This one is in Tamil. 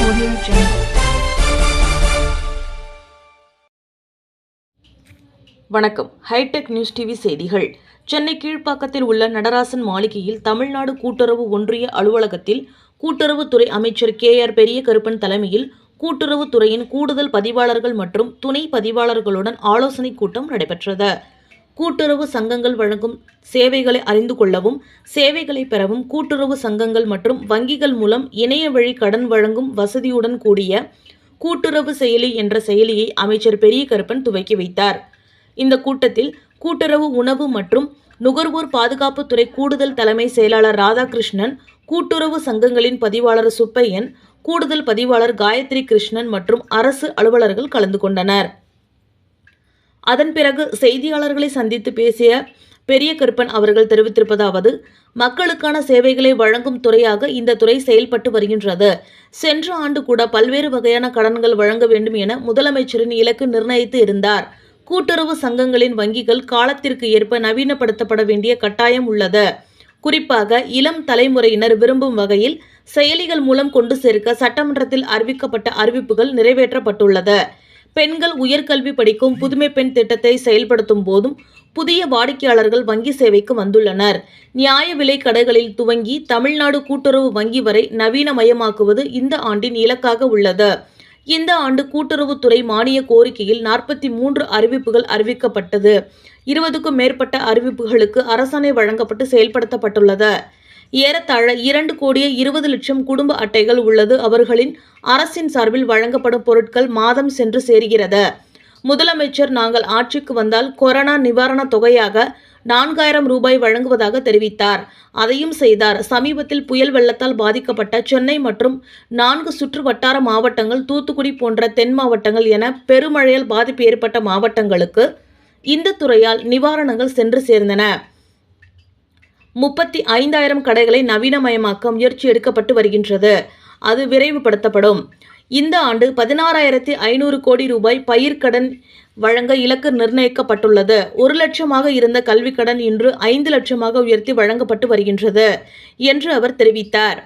Audio Jungle. வணக்கம் ஹைடெக் நியூஸ் டிவி செய்திகள் சென்னை கீழ்ப்பாக்கத்தில் உள்ள நடராசன் மாளிகையில் தமிழ்நாடு கூட்டுறவு ஒன்றிய அலுவலகத்தில் கூட்டுறவுத்துறை அமைச்சர் கே ஆர் பெரிய கருப்பன் தலைமையில் கூட்டுறவுத்துறையின் கூடுதல் பதிவாளர்கள் மற்றும் துணை பதிவாளர்களுடன் ஆலோசனைக் கூட்டம் நடைபெற்றது கூட்டுறவு சங்கங்கள் வழங்கும் சேவைகளை அறிந்து கொள்ளவும் சேவைகளை பெறவும் கூட்டுறவு சங்கங்கள் மற்றும் வங்கிகள் மூலம் இணைய வழி கடன் வழங்கும் வசதியுடன் கூடிய கூட்டுறவு செயலி என்ற செயலியை அமைச்சர் பெரிய கருப்பன் துவக்கி வைத்தார். இந்த கூட்டத்தில் கூட்டுறவு உணவு மற்றும் நுகர்வோர் பாதுகாப்புத்துறை கூடுதல் தலைமை செயலாளர் ராதாகிருஷ்ணன் கூட்டுறவு சங்கங்களின் பதிவாளர் சுப்பையன் கூடுதல் பதிவாளர் காயத்ரி கிருஷ்ணன் மற்றும் அரசு அலுவலர்கள் கலந்து கொண்டனர். அதன் பிறகு செய்தியாளர்களை சந்தித்து பேசிய பெரிய கருப்பன் அவர்கள் தெரிவித்திருப்பதாவது மக்களுக்கான சேவைகளை வழங்கும் துறையாக இந்த துறை செயல்பட்டு வருகின்றது. சென்ற ஆண்டு கூட பல்வேறு வகையான கடன்கள் வழங்க வேண்டும் என முதலமைச்சரின் இலக்கு நிர்ணயித்து இருந்தார். கூட்டுறவு சங்கங்களின் வங்கிகள் காலத்திற்கு ஏற்ப நவீனப்படுத்தப்பட வேண்டிய கட்டாயம் உள்ளது. குறிப்பாக இளம் தலைமுறையினர் விரும்பும் வகையில் செயலிகள் மூலம் கொண்டு சேர்க்க சட்டமன்றத்தில் அறிவிக்கப்பட்ட அறிவிப்புகள் நிறைவேற்றப்பட்டுள்ளது. பெண்கள் உயர்கல்வி படிக்கும் புதுமை பெண் திட்டத்தை செயல்படுத்தும் போதும் புதிய வாடிக்கையாளர்கள் வங்கி சேவைக்கு வந்துள்ளனர். நியாய விலை கடைகளில் துவங்கி தமிழ்நாடு கூட்டுறவு வங்கி வரை நவீனமயமாக்குவது இந்த ஆண்டின் இலக்காக உள்ளது. இந்த ஆண்டு கூட்டுறவுத்துறை மானிய கோரிக்கையில் நாற்பத்தி மூன்று அறிவிப்புகள் அறிவிக்கப்பட்டது. இருபதுக்கும் மேற்பட்ட அறிவிப்புகளுக்கு அரசாணை வழங்கப்பட்டு செயல்படுத்தப்பட்டுள்ளது. ஏறத்தாழ இரண்டு கோடியே இருபது லட்சம் குடும்ப அட்டைகள் உள்ளது. அவர்களின் அரசின் சார்பில் வழங்கப்படும் பொருட்கள் மாதம் சென்று சேர்கிறது. முதலமைச்சர் நாங்கள் ஆட்சிக்கு வந்தால் கொரோனா நிவாரணத் தொகையாக நான்காயிரம் ரூபாய் வழங்குவதாக தெரிவித்தார். அதையும் செய்தார். சமீபத்தில் புயல் வெள்ளத்தால் பாதிக்கப்பட்ட சென்னை மற்றும் நான்கு சுற்று வட்டார மாவட்டங்கள் தூத்துக்குடி போன்ற தென் மாவட்டங்கள் என பெருமழையால் பாதிப்பு ஏற்பட்ட மாவட்டங்களுக்கு இந்த துறையால் நிவாரணங்கள் சென்று சேர்ந்தன. முப்பத்தி ஐந்தாயிரம் கடைகளை நவீனமயமாக்க முயற்சி எடுக்கப்பட்டு வருகின்றது. அது விரைவுபடுத்தப்படும். இந்த ஆண்டு பதினாறாயிரத்தி ஐநூறு கோடி ரூபாய் பயிர்க்கடன் வழங்க இலக்கு நிர்ணயிக்கப்பட்டுள்ளது. ஒரு லட்சமாக இருந்த கல்விக் கடன் இன்று ஐந்து லட்சமாக உயர்த்தி வழங்கப்பட்டு வருகின்றது என்று அவர் தெரிவித்தார்.